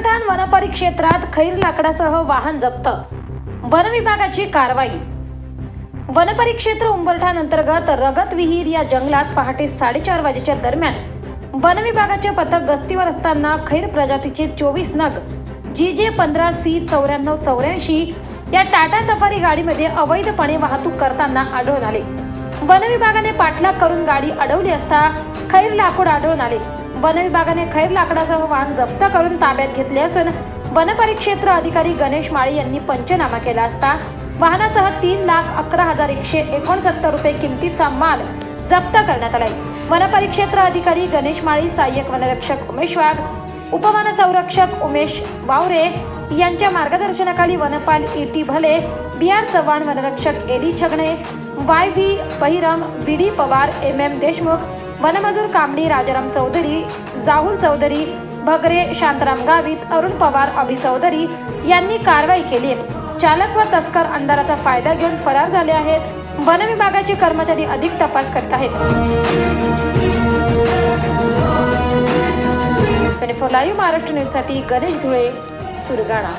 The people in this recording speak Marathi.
उंबरठाण वनपरिक्षेत्रात खैर लाकडासह वाहन जप्त. वन विभागाची कारवाई. वनपरिक्षेत्र उंबरठाण अंतर्गत रगत विहीर या जंगलात पहाटे साडेचार वाजेच्या दरम्यान वन विभागाचे पथक गस्तीवर असताना खैर प्रजातीचे चोवीस नग जी जे पंधरा सी चौऱ्याण्णव चौऱ्याऐंशी या टाटा सफारी गाडीमध्ये अवैधपणे वाहतूक करताना आढळून आले. वन विभागाने पाठलाग करून गाडी अडवली असता खैर लाकूड आढळून आले. वनविभागाने खैर लाकडासह वाहन जप्त करून ताब्यात घेतले असून वनपरिक्षेत्र अधिकारी गणेश माळी यांनी पंचनामा केला असता वाहनासह तीन लाख अकरा हजार एकशे एकोणसत्तर रुपये किमतीचा माल जप्त करण्यात आलाय. वनपरिक्षेत्र अधिकारी गणेश माळी सहाय्यक वनरक्षक उमेश वाघ उपवन संरक्षक उमेश वावरे यांच्या मार्गदर्शनाखाली वनपाल ई टी भले बी आर चव्हाण वनरक्षक A D Chhagane Y V Bahiram V D Pawar M M Deshmukh वनमजूर Kamdi Rajaram Chaudhari Jahul Chaudhari Bhagare Shantaram Gavit Arun Pawar Abhi Chaudhari यांनी कारवाई केली आहे. चालक व तस्कर अंधाराचा फायदा घेऊन फरार झाले आहेत. वन विभागाचे कर्मचारी अधिक तपास करत आहेत. ट्वेंटी फोर लाईव्ह महाराष्ट्र न्यूजसाठी गणेश धुळे सुरगाणा.